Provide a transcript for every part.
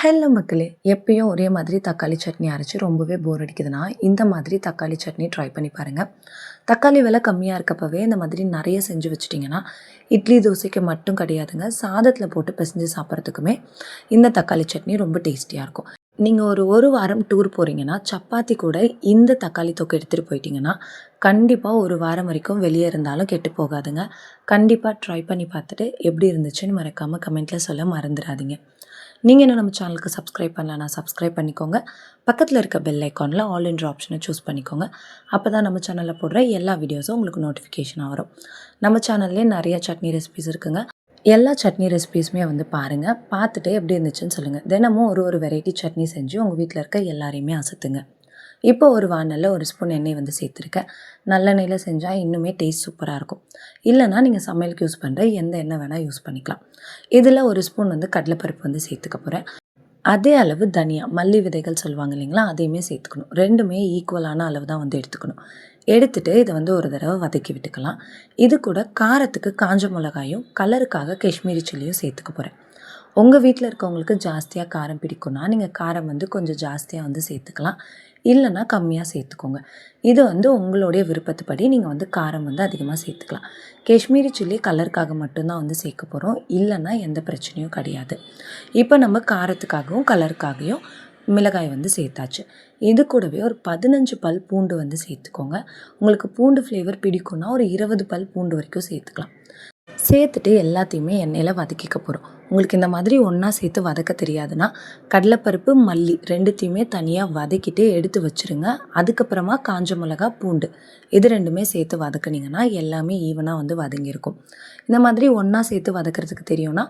Hello மக்களே எப்பயும் ஒரே மாதிரி தக்காளி சட்னி அரைச்சி ரொம்பவே போர் அடிக்குதுன்னா இந்த மாதிரி தக்காளி சட்னி ட்ரை பண்ணி பாருங்கள் தக்காளி விலை கம்மியாக இருக்கப்பவே இந்த மாதிரி நிறைய செஞ்சு வச்சிட்டிங்கன்னா இட்லி தோசைக்கு மட்டும் கிடையாதுங்க. சாதத்தில் போட்டு பிசைஞ்சு சாப்பிட்றதுக்குமே இந்த தக்காளி சட்னி ரொம்ப டேஸ்டியாக இருக்கும். நீங்கள் ஒரு ஒரு வாரம் டூர் போகிறீங்கன்னா சப்பாத்தி கூட இந்த தக்காளி தொக்கு எடுத்துகிட்டு போயிட்டீங்கன்னா கண்டிப்பாக ஒரு வாரம் வரைக்கும் வெளியே இருந்தாலும் கெட்டு போகாதுங்க. கண்டிப்பாக ட்ரை பண்ணி பார்த்துட்டு எப்படி இருந்துச்சுன்னு மறக்காமல் கமெண்ட்டில் சொல்ல மறந்துடாதீங்க. நீங்கள் இன்னும் நம்ம சேனலுக்கு சப்ஸ்கிரைப் பண்ணலன்னா சப்ஸ்கிரைப் பண்ணிக்கோங்க. பக்கத்தில் இருக்க பெல் ஐக்கானில் ஆல் இன்ட்ரு ஆப்ஷனை சூஸ் பண்ணிக்கோங்க. அப்போ தான் நம்ம சேனலில் போடுற எல்லா வீடியோஸும் உங்களுக்கு நோட்டிஃபிகேஷனாக வரும். நம்ம சேனல்லே நிறைய சட்னி ரெசிபிஸ் இருக்குங்க. எல்லா சட்னி ரெசிபீஸுமே வந்து பாருங்கள் பார்த்துட்டு எப்படி இருந்துச்சுன்னு சொல்லுங்கள் தினமும் ஒரு ஒரு வெரைட்டி சட்னி செஞ்சு உங்கள் வீட்டில் இருக்க எல்லாரையுமே அசத்துங்க. இப்போ ஒரு வானலில் ஒரு ஸ்பூன் எண்ணெய் வந்து சேர்த்துருக்கேன். நல்லெண்ணெயில் செஞ்சால் இன்னுமே டேஸ்ட் சூப்பராக இருக்கும். இல்லைனா நீங்கள் சமையலுக்கு யூஸ் பண்ணுற எந்த எண்ணெய் வேணால் யூஸ் பண்ணிக்கலாம். இதில் ஒரு ஸ்பூன் வந்து கடலைப்பருப்பு வந்து சேர்த்துக்க போகிறேன் அதே அளவு தனியா மல்லி விதைகள் சொல்லுவாங்க இல்லைங்களா அதையுமே சேர்த்துக்கணும். ரெண்டுமே ஈக்குவலான அளவு தான் வந்து எடுத்துக்கணும். எடுத்துகிட்டு இதை வந்து ஒரு தடவை வதக்கி விட்டுக்கலாம். இது கூட காரத்துக்கு காஞ்ச மிளகாயும் கலருக்காக காஷ்மீரி சில்லியும் சேர்த்துக்க போகிறேன் உங்கள் வீட்டில் இருக்கவங்களுக்கு ஜாஸ்தியாக காரம் பிடிக்கும்னா நீங்கள் காரம் வந்து கொஞ்சம் ஜாஸ்தியாக வந்து சேர்த்துக்கலாம். இல்லைன்னா கம்மியாக சேர்த்துக்கோங்க. இது வந்து உங்களுடைய விருப்பத்துப்படி நீங்கள் வந்து காரம் வந்து அதிகமாக சேர்த்துக்கலாம். காஷ்மீரி சில்லி கலருக்காக மட்டும்தான் வந்து சேர்க்க போகிறோம் இல்லைன்னா எந்த பிரச்சனையும் கிடையாது. இப்போ நம்ம காரத்துக்காகவும் கலருக்காகவும் மிளகாய் வந்து சேர்த்தாச்சு. இது கூடவே ஒரு பதினஞ்சு பல் பூண்டு வந்து சேர்த்துக்கோங்க. உங்களுக்கு பூண்டு ஃப்ளேவர் பிடிக்கும்னா ஒரு இருபது பல் பூண்டு வரைக்கும் சேர்த்துக்கலாம். சேர்த்துட்டு எல்லாத்தையுமே எண்ணெயில் வதக்கிக்க போகிறோம் உங்களுக்கு இந்த மாதிரி ஒன்றா சேர்த்து வதக்க தெரியாதுன்னா கடலைப்பருப்பு மல்லி ரெண்டுத்தையுமே தனியாக வதக்கிட்டு எடுத்து வச்சுருங்க. அதுக்கப்புறமா காஞ்ச மிளகா பூண்டு இது ரெண்டுமே சேர்த்து வதக்குனிங்கன்னா எல்லாமே ஈவனாக வந்து வதங்கியிருக்கும். இந்த மாதிரி ஒன்றா சேர்த்து வதக்கிறதுக்கு தெரியும்னா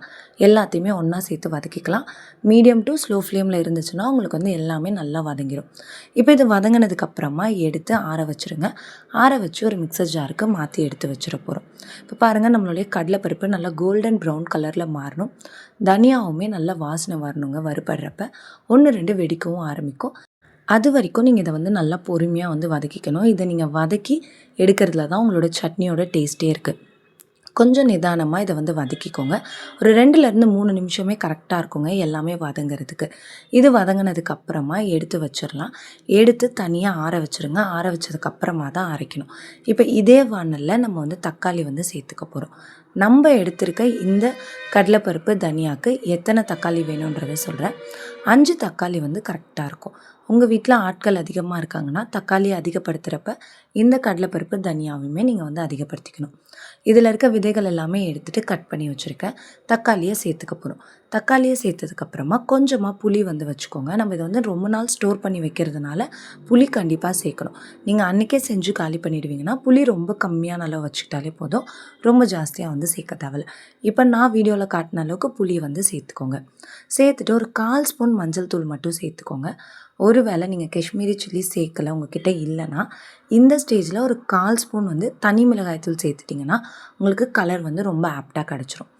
எல்லாத்தையுமே ஒன்றா சேர்த்து வதக்கிக்கலாம். மீடியம் டு ஸ்லோ ஃப்ளேமில் இருந்துச்சுன்னா உங்களுக்கு வந்து எல்லாமே நல்லா வதங்கிடும் இப்போ இது வதங்கினதுக்கப்புறமா எடுத்து ஆற வச்சுருங்க. ஆற வச்சு ஒரு மிக்சர் ஜாருக்கு மாற்றி எடுத்து வச்சிட போகிறோம் இப்போ பாருங்கள் நம்மளுடைய கடலைப்பருப்பு நல்லா கோல்டன் ப்ரௌன் கலரில் மாறணும். தனியாவுமே நல்லா வாசனை வரணுங்க வறுபடுறப்ப. ஒன்று ரெண்டு வெடிக்கவும் ஆரம்பிக்கும். அது வரைக்கும் நீங்கள் இதை வந்து நல்லா பொறுமையாக வந்து வதக்கிக்கணும். இதை நீங்கள் வதக்கி எடுக்கிறதுல தான் உங்களோட சட்னியோட டேஸ்ட்டே இருக்குது கொஞ்சம் நிதானமாக இதை வந்து வதக்கிக்கோங்க. ஒரு ரெண்டுலேருந்து மூணு நிமிஷமே கரெக்டாக இருக்குங்க எல்லாமே வதங்கிறதுக்கு. இது வதங்கினதுக்கப்புறமா எடுத்து வச்சிடலாம். எடுத்து தனியாக ஆற வச்சுருங்க. ஆற வச்சதுக்கப்புறமா தான் அரைக்கணும். இப்போ இதே வானலில் நம்ம வந்து தக்காளி வந்து சேர்த்துக்க போகிறோம் நம்ம எடுத்திருக்க இந்த கடலைப்பருப்பு தனியாக்கு எத்தனை தக்காளி வேணுன்றதை சொல்கிறேன் அஞ்சு தக்காளி வந்து கரெக்டாக இருக்கும். உங்கள் வீட்டில் ஆட்கள் அதிகமாக இருக்காங்கன்னா தக்காளியை அதிகப்படுத்துகிறப்ப இந்த கடலைப்பருப்பு தனியாவையுமே நீங்கள் வந்து அதிகப்படுத்திக்கணும். இதில் இருக்க விதைகள் எல்லாமே எடுத்துகிட்டு கட் பண்ணி வச்சுருக்கேன். தக்காளியை சேர்த்துக்க போகிறோம் தக்காளியை சேர்த்ததுக்கப்புறமா கொஞ்சமாக புளி வந்து வச்சுக்கோங்க. நம்ம இதை வந்து ரொம்ப நாள் ஸ்டோர் பண்ணி வைக்கிறதுனால புளி கண்டிப்பாக சேர்க்கணும். நீங்கள் அன்றைக்கே செஞ்சு காலி பண்ணிடுவீங்கன்னா புளி ரொம்ப கம்மியான அளவு வச்சுக்கிட்டாலே போதும். ரொம்ப ஜாஸ்தியாக வந்து சேர்க்க தேவையில்ல. இப்போ நான் வீடியோவில் காட்டின அளவுக்கு புளி வந்து சேர்த்துக்கோங்க. சேர்த்துட்டு ஒரு கால் ஸ்பூன் மஞ்சள் தூள் மட்டும் சேர்த்துக்கோங்க. ஒருவேளை நீங்கள் காஷ்மீரி சில்லி சேர்க்கலை உங்ககிட்ட இல்லைன்னா இந்த ஸ்டேஜில் ஒரு கால் ஸ்பூன் வந்து தனி மிளகாய்த்தூள் சேர்த்துட்டிங்கன்னா உங்களுக்கு கலர் வந்து ரொம்ப ஆப்டாக கிடச்சிரும்.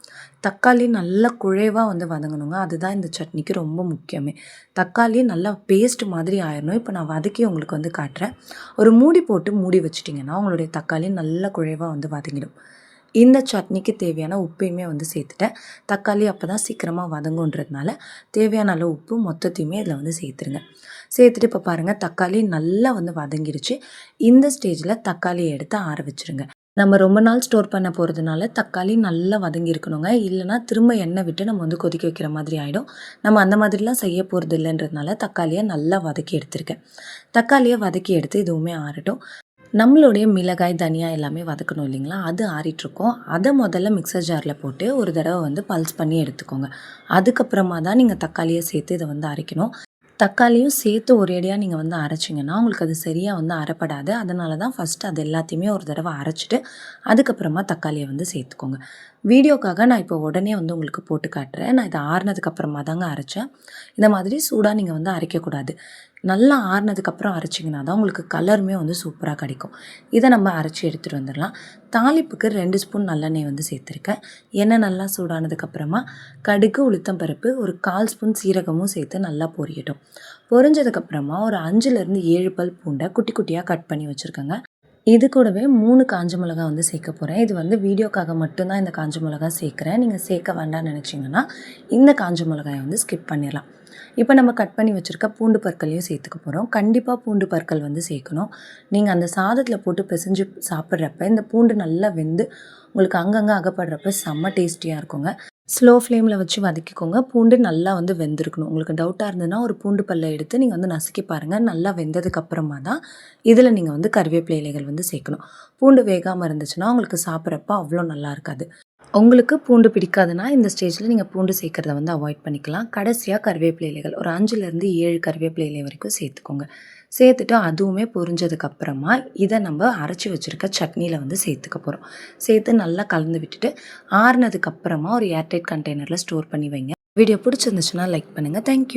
தக்காளி நல்லா குழைவாக வந்து வதங்கணுங்க. அதுதான் இந்த சட்னிக்கு ரொம்ப முக்கியமே. தக்காளி நல்லா பேஸ்ட் மாதிரி ஆயிடணும் இப்போ நான் வதக்கி உங்களுக்கு வந்து காட்டுறேன். ஒரு மூடி போட்டு மூடி வச்சிட்டிங்கன்னா உங்களுடைய தக்காளி நல்லா குழைவாக வந்து வதங்கிடும். இந்த சட்னிக்கு தேவையான உப்பையுமே வந்து சேர்த்துட்டேன். தக்காளி அப்போ தான் சீக்கிரமாக வதங்குன்றதுனால தேவையான அளவு உப்பு மொத்தத்தையுமே இதில் வந்து சேர்த்துருங்க. சேர்த்துட்டு இப்போ பாருங்கள் தக்காளி நல்லா வந்து வதங்கிடுச்சு இந்த ஸ்டேஜில் தக்காளியை எடுத்து ஆற வச்சுருங்க. நம்ம ரொம்ப நாள் ஸ்டோர் பண்ண போகிறதுனால தக்காளி நல்லா வதங்கி இருக்கணுங்க இல்லைனா திரும்ப எண்ணெய் விட்டு நம்ம வந்து கொதிக்க வைக்கிற மாதிரி ஆகிடும் நம்ம அந்த மாதிரிலாம் செய்ய போகிறது இல்லைன்றதுனால தக்காளியை நல்லா வதக்கி எடுத்திருக்கேன். தக்காளியை வதக்கி எடுத்து இதுவுமே ஆறட்டும். நம்மளுடைய மிளகாய் தனியா எல்லாமே வதக்கணும் இல்லைங்களா? அது ஆறிட்டுருக்கோம். அதை முதல்ல மிக்சர் ஜாரில் போட்டு ஒரு தடவை வந்து பல்ஸ் பண்ணி எடுத்துக்கோங்க. அதுக்கப்புறமா தான் நீங்கள் தக்காளியை சேர்த்து இதை வந்து அரைக்கணும். தக்காளியும் சேர்த்து ஒரேடியாக நீங்கள் வந்து அரைச்சிங்கன்னா உங்களுக்கு அது சரியாக வந்து அரைப்படாது. அதனால தான் ஃபஸ்ட்டு அது எல்லாத்தையுமே ஒரு தடவை அரைச்சிட்டு அதுக்கப்புறமா தக்காளியை வந்து சேர்த்துக்கோங்க. வீடியோக்காக நான் இப்போ உடனே வந்து உங்களுக்கு போட்டு காட்டுறேன். நான் இதை ஆறுனதுக்கப்புறமா தாங்க அரைச்சேன். இந்த மாதிரி சூடாக நீங்கள் வந்து அரைக்கக்கூடாது. நல்லா ஆறுனதுக்கப்புறம் அரைச்சிங்கன்னா தான் உங்களுக்கு கலருமே வந்து சூப்பராக கிடைக்கும். இதை நம்ம அரைச்சி எடுத்துகிட்டு வந்துடலாம். தாளிப்புக்கு ரெண்டு ஸ்பூன் நல்லெண்ணெய் வந்து சேர்த்துருக்கேன். எண்ணெய் நல்லா சூடானதுக்கப்புறமா கடுகு உளுத்தம்பருப்பு ஒரு கால் ஸ்பூன் சீரகமும் சேர்த்து நல்லா பொரியட்டும். பொரிஞ்சதுக்கப்புறமா ஒரு அஞ்சுலேருந்து ஏழு பல் பூண்டை குட்டி குட்டியாக கட் பண்ணி வச்சுருக்கேங்க. இது கூடவே மூணு காஞ்ச மிளகா வந்து சேர்க்க போகிறேன் இது வந்து வீடியோக்காக மட்டும்தான் இந்த காஞ்ச மிளகா சேர்க்குறேன். நீங்கள் சேர்க்க வேண்டாம்னு நினச்சிங்கன்னா இந்த காஞ்ச மிளகாயை வந்து ஸ்கிப் பண்ணிடலாம். இப்போ நம்ம கட் பண்ணி வச்சுருக்க பூண்டு பற்களையும் சேர்த்துக்க போகிறோம் கண்டிப்பாக பூண்டு பற்கள் வந்து சேர்க்கணும். நீங்கள் அந்த சாதத்தில் போட்டு பிசைஞ்சு சாப்பிட்றப்ப இந்த பூண்டு நல்லா வெந்து உங்களுக்கு அங்கங்கே அகப்படுறப்ப செம்ம டேஸ்டியாக இருக்குங்க. ஸ்லோ ஃப்ளேமில் வச்சு வதக்கிக்கோங்க. பூண்டு நல்லா வந்து வெந்திருக்கணும். உங்களுக்கு டவுட்டாக இருந்ததுன்னா ஒரு பூண்டு பல்லை எடுத்து நீங்கள் வந்து நசுக்கி பாருங்கள் நல்லா வெந்ததுக்கு அப்புறமா தான் இதில் நீங்கள் வந்து கருவேப்பிலை இலைகள் வந்து சேர்க்கணும். பூண்டு வேகாமல் இருந்துச்சுன்னா உங்களுக்கு சாப்பிட்றப்ப அவ்வளோ நல்லா இருக்காது. உங்களுக்கு பூண்டு பிடிக்காதுன்னா இந்த ஸ்டேஜில் நீங்கள் பூண்டு சேர்க்குறத வந்து அவாய்ட் பண்ணிக்கலாம். கடைசியாக கருவேப்பிலை இலைகள் ஒரு அஞ்சுலேருந்து ஏழு கருவேப்பிலை இலை வரைக்கும் சேர்த்துக்கோங்க. சேர்த்துட்டு அதுவுமே பொரிஞ்சதுக்கப்புறமா இதை நம்ம அரைச்சி வச்சுருக்க சட்னியில் வந்து சேர்த்துக்க போகிறோம் சேர்த்து நல்லா கலந்து விட்டுட்டு ஆறுனதுக்கப்புறமா ஒரு ஏர்டைட் கண்டெய்னரில் ஸ்டோர் பண்ணி வைங்க. வீடியோ பிடிச்சிருந்துச்சுன்னா லைக் பண்ணுங்கள் தேங்க்யூ